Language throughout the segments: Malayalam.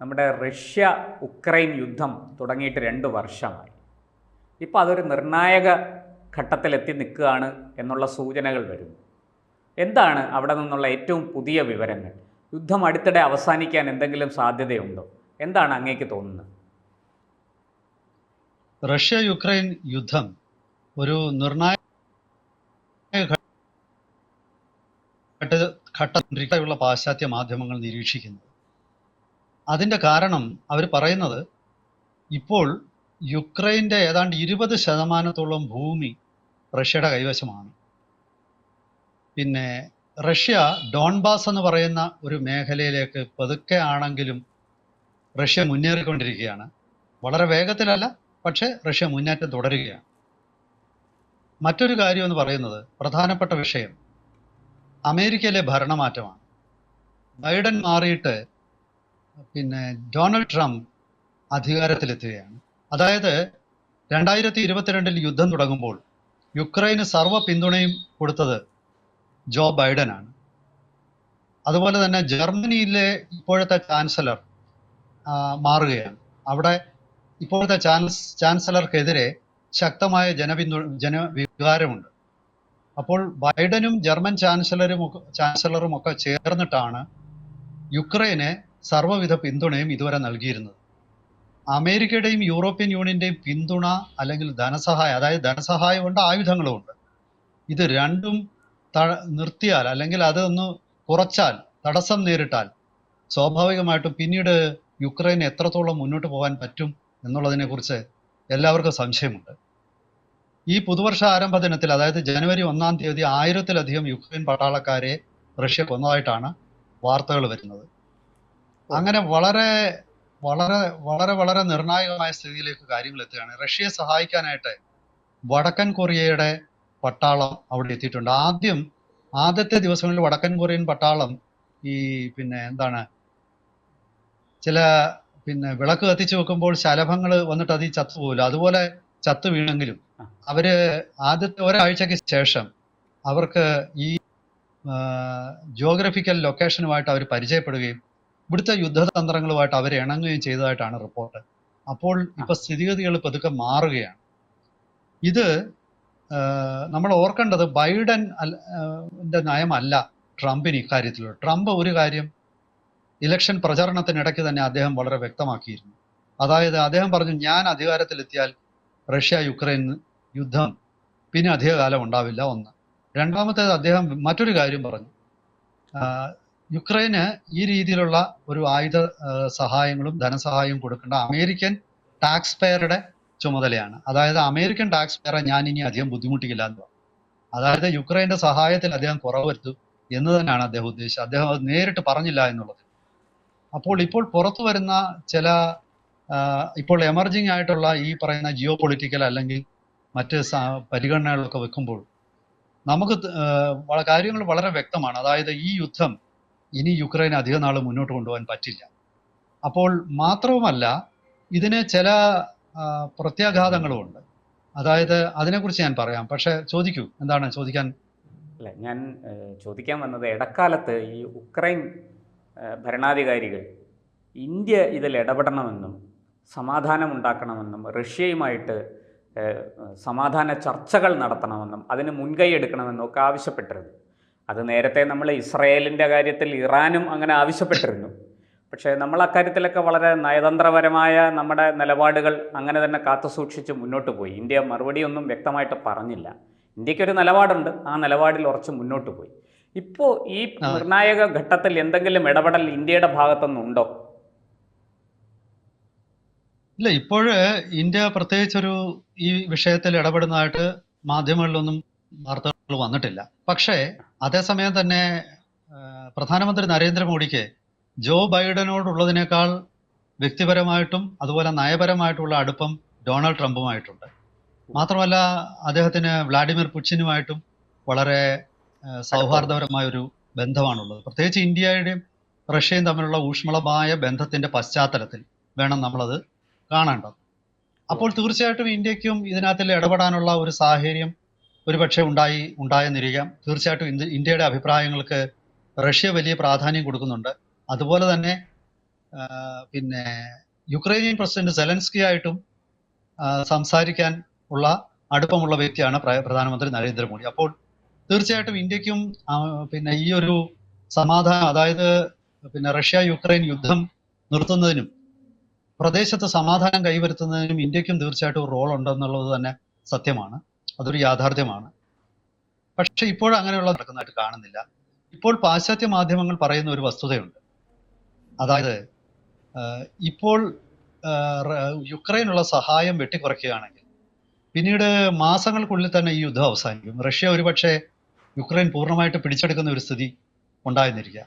നമ്മുടെ റഷ്യ ഉക്രൈൻ യുദ്ധം തുടങ്ങിയിട്ട് രണ്ട് വർഷമായി. ഇപ്പോൾ അതൊരു നിർണായക ഘട്ടത്തിലെത്തി നിൽക്കുകയാണ് എന്നുള്ള സൂചനകൾ വരുന്നു. എന്താണ് അവിടെ നിന്നുള്ള ഏറ്റവും പുതിയ വിവരങ്ങൾ? യുദ്ധം അടുത്തിടെ അവസാനിക്കാൻ എന്തെങ്കിലും സാധ്യതയുണ്ടോ? എന്താണ് അങ്ങേക്ക് തോന്നുന്നത്? റഷ്യ യുക്രൈൻ യുദ്ധം ഒരു നിർണായക ഘട്ട ഘട്ടത്തിലുള്ള പാശ്ചാത്യ മാധ്യമങ്ങൾ നിരീക്ഷിക്കുന്നത് അതിന്റെ കാരണം അവർ പറയുന്നത് ഇപ്പോൾ യുക്രൈന്റെ ഏതാണ്ട് ഇരുപത് ശതമാനത്തോളം ഭൂമി റഷ്യയുടെ കൈവശമാണ്. പിന്നെ റഷ്യ ഡോൺബാസ് എന്ന് പറയുന്ന ഒരു മേഖലയിലേക്ക് പതുക്കെ ആണെങ്കിലും റഷ്യ മുന്നേറിക്കൊണ്ടിരിക്കുകയാണ്. വളരെ വേഗത്തിലല്ല പക്ഷേ റഷ്യ മുന്നേറ്റം തുടരുകയാണ്. മറ്റൊരു കാര്യം എന്ന് പറയുന്നത് പ്രധാനപ്പെട്ട വിഷയം. അമേരിക്കയിലെ ഭരണമാറ്റമാണ്. ബൈഡൻ മാറിയിട്ട് പിന്നെ ഡൊണാൾഡ് ട്രംപ് അധികാരത്തിലെത്തുകയാണ്. അതായത് രണ്ടായിരത്തി ഇരുപത്തിരണ്ടിൽ യുദ്ധം തുടങ്ങുമ്പോൾ യുക്രൈന് സർവ പിന്തുണയും കൊടുത്തത് ജോ ബൈഡനാണ്. അതുപോലെ തന്നെ ജർമ്മനിയിലെ ഇപ്പോഴത്തെ ചാൻസലർ മാറുകയാണ്. അവിടെ ഇപ്പോഴത്തെ ചാൻസ് ചാൻസലർക്കെതിരെ ശക്തമായ ജനപിന്തു ജനവികാരമുണ്ട്. അപ്പോൾ ബൈഡനും ജർമ്മൻ ചാൻസലറും ചാൻസലറും ഒക്കെ ചേർന്നിട്ടാണ് യുക്രൈന് സർവവിധ പിന്തുണയും ഇതുവരെ നൽകിയിരുന്നത്. അമേരിക്കയുടെയും യൂറോപ്യൻ യൂണിയന്റെയും പിന്തുണ അല്ലെങ്കിൽ ധനസഹായം അതായത് ധനസഹായമുണ്ട് ആയുധങ്ങളും ഉണ്ട്. ഇത് രണ്ടും നിർത്തിയാൽ അല്ലെങ്കിൽ അതൊന്ന് കുറച്ചാൽ തടസ്സം നേരിട്ടാൽ സ്വാഭാവികമായിട്ടും പിന്നീട് യുക്രൈൻ എത്രത്തോളം മുന്നോട്ട് പോകാൻ പറ്റും എന്നുള്ളതിനെ കുറിച്ച് എല്ലാവർക്കും സംശയമുണ്ട്. ഈ പുതുവർഷ ആരംഭ ദിനത്തിൽ അതായത് ജനുവരി ഒന്നാം തീയതി ആയിരത്തിലധികം യുക്രൈൻ പട്ടാളക്കാരെ റഷ്യ കൊന്നതായിട്ടാണ് വാർത്തകൾ വരുന്നത്. അങ്ങനെ വളരെ വളരെ വളരെ വളരെ നിർണായകമായ സ്ഥിതിയിലേക്ക് കാര്യങ്ങൾ എത്തുകയാണ്. റഷ്യയെ സഹായിക്കാനായിട്ട് വടക്കൻ കൊറിയയുടെ പട്ടാളം അവിടെ എത്തിയിട്ടുണ്ട്. ആദ്യം ആദ്യത്തെ ദിവസങ്ങളിൽ വടക്കൻ കൊറിയൻ പട്ടാളം ഈ പിന്നെ എന്താണ് ചില പിന്നെ വിളക്ക് കത്തിച്ചു വെക്കുമ്പോൾ ശലഭങ്ങൾ വന്നിട്ട് അതിൽ ചത്തുപോകില്ല അതുപോലെ ചത്തു വീണെങ്കിലും അവർ ആദ്യത്തെ ഒരാഴ്ചയ്ക്ക് ശേഷം അവർക്ക് ഈ ജോഗ്രഫിക്കൽ ലൊക്കേഷനുമായിട്ട് അവർ പരിചയപ്പെടുകയും ഇവിടുത്തെ യുദ്ധതന്ത്രങ്ങളുമായിട്ട് അവർ ഇണങ്ങുകയും ചെയ്തതായിട്ടാണ് റിപ്പോർട്ട് അപ്പോൾ ഇപ്പൊ സ്ഥിതിഗതികൾ പതുക്കെ മാറുകയാണ്. ഇത് നമ്മൾ ഓർക്കേണ്ടത് ബൈഡൻ നയമല്ല ട്രംപിന് ഇക്കാര്യത്തിലുള്ള ട്രംപ് ഒരു കാര്യം ഇലക്ഷൻ പ്രചരണത്തിനിടയ്ക്ക് തന്നെ അദ്ദേഹം വളരെ വ്യക്തമാക്കിയിരുന്നു. അതായത് അദ്ദേഹം പറഞ്ഞു ഞാൻ അധികാരത്തിലെത്തിയാൽ റഷ്യ യുക്രൈൻ യുദ്ധം പിന്നെ അധികകാലം ഉണ്ടാവില്ല ഒന്ന്. രണ്ടാമത്തേത് അദ്ദേഹം മറ്റൊരു കാര്യം പറഞ്ഞു. യുക്രൈന് ഈ രീതിയിലുള്ള ഒരു ആയുധ സഹായങ്ങളും ധനസഹായവും കൊടുക്കേണ്ട അമേരിക്കൻ ടാക്സ് പെയറുടെ ചുമതലയാണ്. അതായത് അമേരിക്കൻ ടാക്സ് പെയറെ ഞാൻ ഇനി അധികം ബുദ്ധിമുട്ടിക്കില്ല എന്ന് പറഞ്ഞു. അതായത് യുക്രൈന്റെ സഹായത്തിൽ അദ്ദേഹം കുറവ് വരുത്തും എന്ന് തന്നെയാണ് അദ്ദേഹം ഉദ്ദേശിച്ചത്. അദ്ദേഹം അത് നേരിട്ട് പറഞ്ഞില്ല എന്നുള്ളത്. അപ്പോൾ ഇപ്പോൾ പുറത്തു വരുന്ന ചില ഇപ്പോൾ എമർജിങ് ആയിട്ടുള്ള ഈ പറയുന്ന ജിയോ പൊളിറ്റിക്കൽ അല്ലെങ്കിൽ മറ്റ് പരിഗണനകളൊക്കെ വെക്കുമ്പോൾ നമുക്ക് കാര്യങ്ങൾ വളരെ വ്യക്തമാണ്. അതായത് ഈ യുദ്ധം ഇനി യുക്രൈൻ അധിക നാൾ മുന്നോട്ട് കൊണ്ടുപോകാൻ പറ്റില്ല. അപ്പോൾ മാത്രവുമല്ല ഇതിന് ചില പ്രത്യാഘാതങ്ങളുമുണ്ട്. അതായത് അതിനെക്കുറിച്ച് ഞാൻ പറയാം. പക്ഷേ ചോദിക്കൂ എന്താണ് ചോദിക്കാൻ? അല്ല ഞാൻ ചോദിക്കാൻ വന്നത് ഇടക്കാലത്ത് ഈ ഉക്രൈൻ ഭരണാധികാരികൾ ഇന്ത്യ ഇതിൽ ഇടപെടണമെന്നും സമാധാനം ഉണ്ടാക്കണമെന്നും റഷ്യയുമായിട്ട് സമാധാന ചർച്ചകൾ നടത്തണമെന്നും അതിന് മുൻകൈ എടുക്കണമെന്നും ഒക്കെ ആവശ്യപ്പെട്ടിരുന്നു. അത് നേരത്തെ നമ്മൾ ഇസ്രയേലിന്റെ കാര്യത്തിൽ ഇറാനും അങ്ങനെ ആവശ്യപ്പെട്ടിരുന്നു. പക്ഷേ നമ്മൾ അക്കാര്യത്തിലൊക്കെ വളരെ നയതന്ത്രപരമായ നമ്മുടെ നിലപാടുകൾ അങ്ങനെ തന്നെ കാത്തുസൂക്ഷിച്ച് മുന്നോട്ട് പോയി. ഇന്ത്യ മറുപടിയൊന്നും വ്യക്തമായിട്ട് പറഞ്ഞില്ല. ഇന്ത്യക്കൊരു നിലപാടുണ്ട്. ആ നിലപാടിൽ ഉറച്ച് മുന്നോട്ട് പോയി. ഇപ്പോൾ ഈ നിർണായക ഘട്ടത്തിൽ എന്തെങ്കിലും ഇടപെടൽ ഇന്ത്യയുടെ ഭാഗത്തുനിന്നുണ്ടോ? ഇല്ല ഇപ്പോഴ് ഇന്ത്യ പ്രത്യേകിച്ചൊരു ഈ വിഷയത്തിൽ ഇടപെടുന്നതായിട്ട് മാധ്യമങ്ങളിലൊന്നും വാർത്തകൾ വന്നിട്ടില്ല. പക്ഷേ അതേസമയം തന്നെ പ്രധാനമന്ത്രി നരേന്ദ്രമോദിക്ക് ജോ ബൈഡനോടുള്ളതിനേക്കാൾ വ്യക്തിപരമായിട്ടും അതുപോലെ നയപരമായിട്ടുള്ള അടുപ്പം ഡൊണാൾഡ് ട്രംപുമായിട്ടുണ്ട്. മാത്രമല്ല അദ്ദേഹത്തിന് വ്ളാഡിമിർ പുച്ചിനുമായിട്ടും വളരെ സൗഹാർദ്ദപരമായ ഒരു ബന്ധമാണുള്ളത്. പ്രത്യേകിച്ച് ഇന്ത്യയുടെയും റഷ്യയും തമ്മിലുള്ള ഊഷ്മളമായ ബന്ധത്തിന്റെ പശ്ചാത്തലത്തിൽ വേണം നമ്മളത് കാണേണ്ടത്. അപ്പോൾ തീർച്ചയായിട്ടും ഇന്ത്യക്കും ഇതിനകത്തിൽ ഇടപെടാനുള്ള ഒരു സാഹചര്യം ഒരുപക്ഷെ ഉണ്ടായി ഉണ്ടായെന്നിരിക്കാം. തീർച്ചയായിട്ടും ഇന്ത്യ- ഇന്ത്യയുടെ അഭിപ്രായങ്ങൾക്ക് റഷ്യ വലിയ പ്രാധാന്യം കൊടുക്കുന്നുണ്ട്. അതുപോലെ തന്നെ പിന്നെ യുക്രൈനിയൻ പ്രസിഡന്റ് സെലൻസ്കി ആയിട്ടും സംസാരിക്കാൻ ഉള്ള അടുപ്പമുള്ള വ്യക്തിയാണ് പ്ര- പ്രധാനമന്ത്രി നരേന്ദ്രമോദി. അപ്പോൾ തീർച്ചയായിട്ടും ഇന്ത്യക്കും പിന്നെ ഈ ഒരു സമാധാനം അതായത് പിന്നെ റഷ്യ യുക്രൈൻ യുദ്ധം നിർത്തുന്നതിനും പ്രദേശത്ത് സമാധാനം കൈവരുത്തുന്നതിനും ഇന്ത്യക്കും തീർച്ചയായിട്ടും ഒരു റോൾ ഉണ്ടെന്നുള്ളത് തന്നെ സത്യമാണ്. അതൊരു യാഥാർത്ഥ്യമാണ്. പക്ഷെ ഇപ്പോൾ അങ്ങനെയുള്ള നടക്കുന്നതായിട്ട് കാണുന്നില്ല. ഇപ്പോൾ പാശ്ചാത്യ മാധ്യമങ്ങൾ പറയുന്ന ഒരു വസ്തുതയുണ്ട്. അതായത് ഇപ്പോൾ യുക്രൈനുള്ള സഹായം വെട്ടിക്കുറയ്ക്കുകയാണെങ്കിൽ പിന്നീട് മാസങ്ങൾക്കുള്ളിൽ തന്നെ ഈ യുദ്ധം അവസാനിക്കും. റഷ്യ ഒരുപക്ഷെ യുക്രൈൻ പൂർണമായിട്ട് പിടിച്ചെടുക്കുന്ന ഒരു സ്ഥിതി ഉണ്ടായിരുന്നിരിക്കുക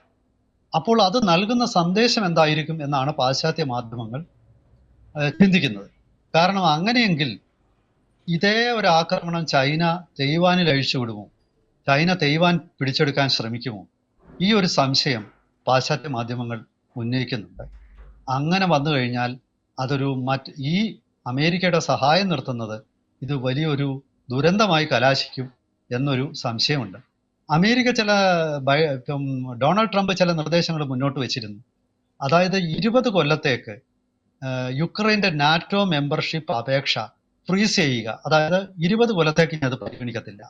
അപ്പോൾ അത് നൽകുന്ന സന്ദേശം എന്തായിരിക്കും എന്നാണ് പാശ്ചാത്യ മാധ്യമങ്ങൾ ചിന്തിക്കുന്നത്. കാരണം അങ്ങനെയെങ്കിൽ ഇതേ ഒരു ആക്രമണം ചൈന തെയ്വാനിൽ അഴിച്ചു വിടുമോ? ചൈന തെയ്വാൻ പിടിച്ചെടുക്കാൻ ശ്രമിക്കുമോ? ഈ ഒരു സംശയം പാശ്ചാത്യ മാധ്യമങ്ങൾ ഉന്നയിക്കുന്നുണ്ട്. അങ്ങനെ വന്നു കഴിഞ്ഞാൽ അതൊരു മറ്റ് ഈ അമേരിക്കയുടെ സഹായം നിർത്തുന്നത് ഇത് വലിയൊരു ദുരന്തമായി കലാശിക്കും എന്നൊരു സംശയമുണ്ട്. അമേരിക്ക ചില ഡൊണാൾഡ് ട്രംപ് ചില നിർദ്ദേശങ്ങൾ മുന്നോട്ട് വെച്ചിരുന്നു. അതായത് ഇരുപത് കൊല്ലത്തേക്ക് യുക്രൈന്റെ നാറ്റോ മെമ്പർഷിപ്പ് അപേക്ഷ ഫ്രീസ് ചെയ്യുക. അതായത് ഇരുപത് കൊല്ലത്തേക്ക് ഇനി അത് പരിഗണിക്കത്തില്ല.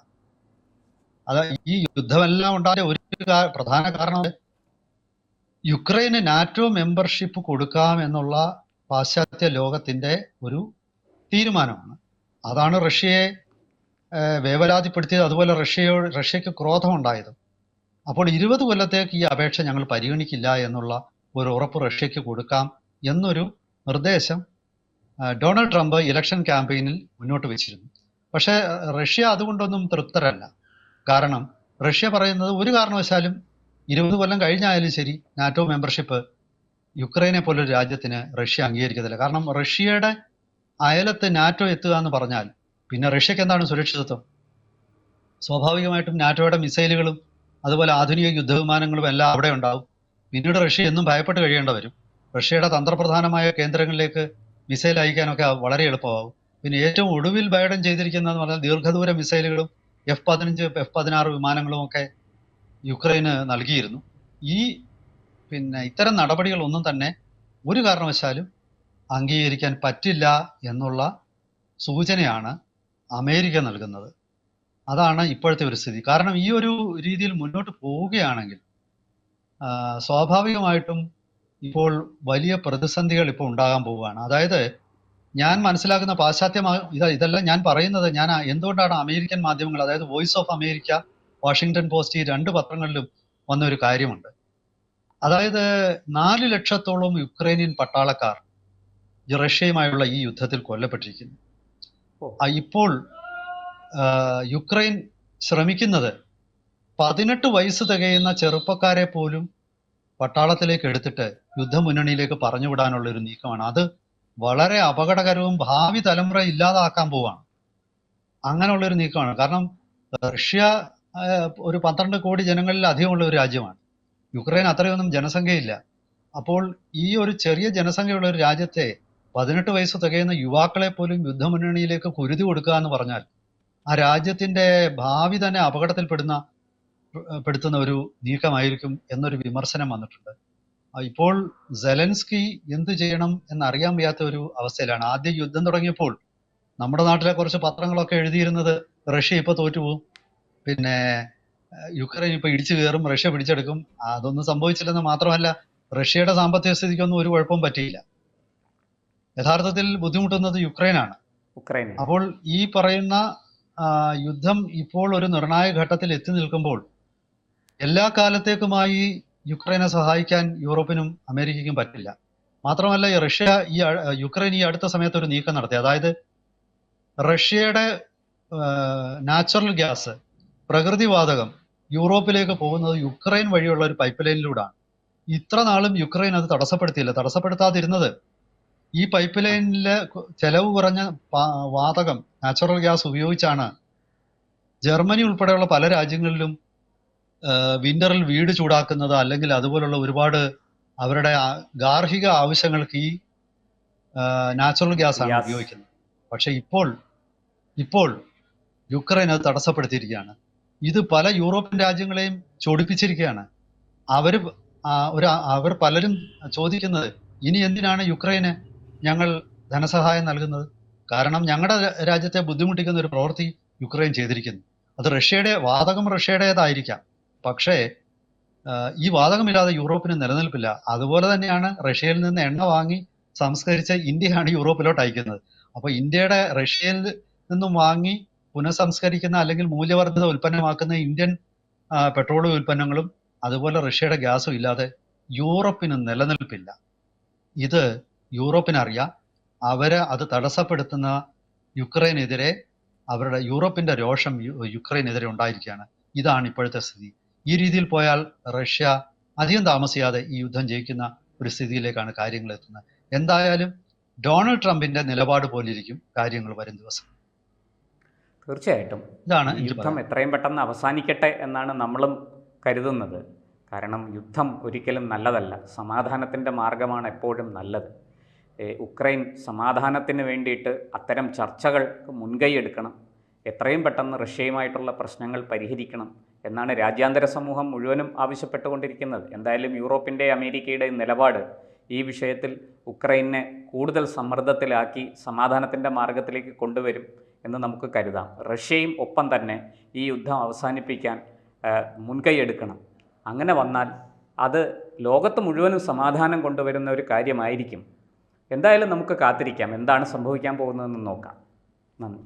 അതായത് ഈ യുദ്ധമെല്ലാം ഉണ്ടായ ഒരു പ്രധാന കാരണം യുക്രൈന് നാറ്റോ മെമ്പർഷിപ്പ് കൊടുക്കാം എന്നുള്ള പാശ്ചാത്യ ലോകത്തിന്റെ ഒരു തീരുമാനമാണ്. അതാണ് റഷ്യയെ വേവലാതിപ്പെടുത്തിയത്. അതുപോലെ റഷ്യയോ റഷ്യക്ക് ക്രോധമുണ്ടായതും. അപ്പോൾ ഇരുപത് കൊല്ലത്തേക്ക് ഈ അപേക്ഷ ഞങ്ങൾ പരിഗണിക്കില്ല എന്നുള്ള ഒരു ഉറപ്പ് റഷ്യക്ക് കൊടുക്കാം എന്നൊരു നിർദ്ദേശം ഡൊണാൾഡ് ട്രംപ് ഇലക്ഷൻ ക്യാമ്പയിനിൽ മുന്നോട്ട് വെച്ചിരുന്നു. പക്ഷേ റഷ്യ അതുകൊണ്ടൊന്നും തൃപ്തരല്ല. കാരണം റഷ്യ പറയുന്നത് ഒരു കാരണവശാലും ഇരുപത് കൊല്ലം കഴിഞ്ഞായാലും ശരി നാറ്റോ മെമ്പർഷിപ്പ് യുക്രൈനെ പോലൊരു രാജ്യത്തിന് റഷ്യ അംഗീകരിക്കത്തില്ല. കാരണം റഷ്യയുടെ അയലത്ത് നാറ്റോ എത്തുക എന്ന് പറഞ്ഞാൽ പിന്നെ റഷ്യക്ക് എന്താണ് സുരക്ഷിതത്വം? സ്വാഭാവികമായിട്ടും നാറ്റോയുടെ മിസൈലുകളും അതുപോലെ ആധുനിക യുദ്ധവിമാനങ്ങളും എല്ലാം അവിടെ ഉണ്ടാവും. പിന്നീട് റഷ്യ എന്നും ഭയപ്പെട്ട് കഴിയേണ്ട വരും. റഷ്യയുടെ തന്ത്രപ്രധാനമായ കേന്ദ്രങ്ങളിലേക്ക് മിസൈൽ അയക്കാനൊക്കെ വളരെ എളുപ്പമാവും. പിന്നെ ഏറ്റവും ഒടുവിൽ ബൈഡൻ ചെയ്തിരിക്കുന്നതെന്ന് പറഞ്ഞാൽ ദീർഘദൂര മിസൈലുകളും എഫ് പതിനഞ്ച് എഫ് പതിനാറ് വിമാനങ്ങളും ഒക്കെ യുക്രൈന് നൽകിയിരുന്നു. ഈ പിന്നെ ഇത്തരം നടപടികളൊന്നും തന്നെ ഒരു കാരണവശാലും അംഗീകരിക്കാൻ പറ്റില്ല എന്നുള്ള സൂചനയാണ് അമേരിക്ക നൽകുന്നത്. അതാണ് ഇപ്പോഴത്തെ ഒരു സ്ഥിതി. കാരണം ഈ ഒരു രീതിയിൽ മുന്നോട്ട് പോവുകയാണെങ്കിൽ സ്വാഭാവികമായിട്ടും ഇപ്പോൾ വലിയ പ്രതിസന്ധികൾ ഇപ്പോൾ ഉണ്ടാകാൻ പോവുകയാണ്. അതായത് ഞാൻ മനസ്സിലാക്കുന്ന പാശ്ചാത്യ ഇതെല്ലാം ഞാൻ പറയുന്നത് ഞാൻ എന്തുകൊണ്ടാണ് അമേരിക്കൻ മാധ്യമങ്ങൾ അതായത് voice of America Washington post ഈ രണ്ട് പത്രങ്ങളിലും വന്ന ഒരു കാര്യമുണ്ട്. അതായത് നാല് ലക്ഷത്തോളം യുക്രൈനിയൻ പട്ടാളക്കാർ റഷ്യയുമായുള്ള ഈ യുദ്ധത്തിൽ കൊല്ലപ്പെട്ടിരിക്കുന്നു. ഇപ്പോൾ യുക്രൈൻ ശ്രമിക്കുന്നത് പതിനെട്ട് വയസ്സ് തികയുന്ന ചെറുപ്പക്കാരെ പോലും പട്ടാളത്തിലേക്ക് എടുത്തിട്ട് യുദ്ധമുന്നണിയിലേക്ക് പറഞ്ഞുവിടാനുള്ള ഒരു നീക്കമാണ്. അത് വളരെ അപകടകരവും ഭാവി തലമുറ ഇല്ലാതാക്കാൻ പോവാണ് അങ്ങനെയുള്ള ഒരു നീക്കമാണ്. കാരണം റഷ്യ ഒരു പന്ത്രണ്ട് കോടി ജനങ്ങളിൽ അധികമുള്ള ഒരു രാജ്യമാണ്. യുക്രൈൻ അത്രയൊന്നും ജനസംഖ്യയില്ല. അപ്പോൾ ഈ ഒരു ചെറിയ ജനസംഖ്യയുള്ള ഒരു രാജ്യത്തെ പതിനെട്ട് വയസ്സ് തികയുന്ന യുവാക്കളെ പോലും യുദ്ധമുന്നണിയിലേക്ക് കുരുതി കൊടുക്കുക എന്ന് പറഞ്ഞാൽ ആ രാജ്യത്തിന്റെ ഭാവി തന്നെ അപകടത്തിൽപ്പെടുന്ന പെടുത്തുന്ന ഒരു നീക്കമായിരിക്കും എന്നൊരു വിമർശനം വന്നിട്ടുണ്ട്. ഇപ്പോൾ സെലൻസ്കി എന്ത് ചെയ്യണം എന്നറിയാൻ വയ്യാത്ത ഒരു അവസ്ഥയിലാണ്. ആദ്യ യുദ്ധം തുടങ്ങിയപ്പോൾ നമ്മുടെ നാട്ടിലെ കുറച്ച് പത്രങ്ങളൊക്കെ എഴുതിയിരുന്നത് റഷ്യ ഇപ്പൊ തോറ്റുപോകും. പിന്നെ യുക്രൈൻ ഇപ്പൊ ഇടിച്ചു കയറും റഷ്യ പിടിച്ചെടുക്കും. അതൊന്നും സംഭവിച്ചില്ലെന്ന് മാത്രമല്ല റഷ്യയുടെ സാമ്പത്തിക സ്ഥിതിക്കൊന്നും ഒരു കുഴപ്പവും പറ്റിയില്ല. യഥാർത്ഥത്തിൽ ബുദ്ധിമുട്ടുന്നത് യുക്രൈനാണ്. യുക്രൈൻ അപ്പോൾ ഈ പറയുന്ന യുദ്ധം ഇപ്പോൾ ഒരു നിർണായക ഘട്ടത്തിൽ എത്തി നിൽക്കുമ്പോൾ എല്ലാ കാലത്തേക്കുമായി യുക്രൈനെ സഹായിക്കാൻ യൂറോപ്പിനും അമേരിക്കയ്ക്കും പറ്റില്ല. മാത്രമല്ല ഈ റഷ്യ ഈ യുക്രൈൻ ഈ അടുത്ത സമയത്ത് ഒരു നീക്കം നടത്തി. അതായത് റഷ്യയുടെ നാച്ചുറൽ ഗ്യാസ് പ്രകൃതിവാതകം യൂറോപ്പിലേക്ക് പോകുന്നത് യുക്രൈൻ വഴിയുള്ള ഒരു പൈപ്പ് ലൈനിലൂടെയാണ്. ഇത്ര നാളും യുക്രൈൻ അത് തടസ്സപ്പെടുത്തിയില്ല. തടസ്സപ്പെടുത്താതിരുന്നത് ഈ പൈപ്പ് ലൈനിലെ ചെലവ് കുറഞ്ഞ വാതകം നാച്ചുറൽ ഗ്യാസ് ഉപയോഗിച്ചാണ്. ജർമ്മനി ഉൾപ്പെടെയുള്ള പല രാജ്യങ്ങളിലും വിന്ററിൽ വീട് ചൂടാക്കുന്നത് അല്ലെങ്കിൽ അതുപോലുള്ള ഒരുപാട് അവരുടെ ഗാർഹിക ആവശ്യങ്ങൾക്ക് ഈ നാച്ചുറൽ ഗ്യാസ് ആണ് ഉപയോഗിക്കുന്നത്. പക്ഷെ ഇപ്പോൾ ഇപ്പോൾ യുക്രൈൻ അത് തടസ്സപ്പെടുത്തിയിരിക്കുകയാണ്. ഇത് പല യൂറോപ്യൻ രാജ്യങ്ങളെയും ചൊടിപ്പിച്ചിരിക്കുകയാണ്. അവർ ഒരു അവർ പലരും ചോദിക്കുന്നത് ഇനി എന്തിനാണ് യുക്രൈന് ഞങ്ങൾ ധനസഹായം നൽകുന്നത്? കാരണം ഞങ്ങളുടെ രാജ്യത്തെ ബുദ്ധിമുട്ടിക്കുന്ന ഒരു പ്രവൃത്തി യുക്രൈൻ ചെയ്തിരിക്കുന്നു. അത് റഷ്യയുടെ വാതകം റഷ്യയുടേതായിരിക്കാം. പക്ഷേ ഈ വാതകമില്ലാതെ യൂറോപ്പിന് നിലനിൽപ്പില്ല. അതുപോലെ തന്നെയാണ് റഷ്യയിൽ നിന്ന് എണ്ണ വാങ്ങി സംസ്കരിച്ച ഇന്ത്യയാണ് യൂറോപ്പിലോട്ട് അയക്കുന്നത്. അപ്പൊ ഇന്ത്യയുടെ റഷ്യയിൽ നിന്നും വാങ്ങി പുനഃസംസ്കരിക്കുന്ന അല്ലെങ്കിൽ മൂല്യവർദ്ധിത ഉൽപ്പന്നമാക്കുന്ന ഇന്ത്യൻ പെട്രോളിയം ഉൽപ്പന്നങ്ങളും അതുപോലെ റഷ്യയുടെ ഗ്യാസും ഇല്ലാതെ യൂറോപ്പിന് നിലനിൽപ്പില്ല. ഇത് യൂറോപ്പിനറിയാം. അവരെ അത് തടസ്സപ്പെടുത്തുന്ന യുക്രൈനെതിരെ അവരുടെ യൂറോപ്പിന്റെ രോഷം യുക്രൈനെതിരെ ഉണ്ടായിരിക്കുകയാണ്. ഇതാണ് ഇപ്പോഴത്തെ സ്ഥിതി. ഈ രീതിയിൽ പോയാൽ റഷ്യ അധികം താമസിയാതെ ഈ യുദ്ധം ജയിക്കുന്ന ഒരു സ്ഥിതിയിലേക്കാണ് കാര്യങ്ങൾ എത്തുന്നത്. എന്തായാലും ഡൊണാൾഡ് ട്രംപിന്റെ നിലപാട് പോലിരിക്കും കാര്യങ്ങൾ വരും ദിവസം. തീർച്ചയായിട്ടും. ഇതാണ് യുദ്ധം എത്രയും പെട്ടെന്ന് അവസാനിക്കട്ടെ എന്നാണ് നമ്മളും കരുതുന്നത്. കാരണം യുദ്ധം ഒരിക്കലും നല്ലതല്ല. സമാധാനത്തിന്റെ മാർഗമാണ് എപ്പോഴും നല്ലത്. ഉക്രൈൻ സമാധാനത്തിന് വേണ്ടിയിട്ട് അത്തരം ചർച്ചകൾക്ക് മുൻകൈ എടുക്കണം. എത്രയും പെട്ടെന്ന് റഷ്യയുമായിട്ടുള്ള പ്രശ്നങ്ങൾ പരിഹരിക്കണം. എന്നാണ് രാജ്യാന്തര സമൂഹം മുഴുവനും ആവശ്യപ്പെട്ടുകൊണ്ടിരിക്കുന്നത്. എന്തായാലും യൂറോപ്പിന്റെ അമേരിക്കയുടെ നിലപാട് ഈ വിഷയത്തിൽ ഉക്രൈനെ കൂടുതൽ സമ്മർദ്ദത്തിലാക്കി സമാധാനത്തിന്റെ മാർഗത്തിലേക്ക് കൊണ്ടുവരും എന്ന് നമുക്ക് കരുതാം. റഷ്യയും ഒപ്പം തന്നെ ഈ യുദ്ധം അവസാനിപ്പിക്കാൻ മുൻകൈ എടുക്കണം അങ്ങനെ വന്നാൽ അത് ലോകത്ത് മുഴുവനും സമാധാനം കൊണ്ടുവരുന്ന ഒരു കാര്യമായിരിക്കും. എന്തായാലും നമുക്ക് കാത്തിരിക്കാം. എന്താണ് സംഭവിക്കാൻ പോകുന്നതെന്ന് നോക്കാം. നന്ദി.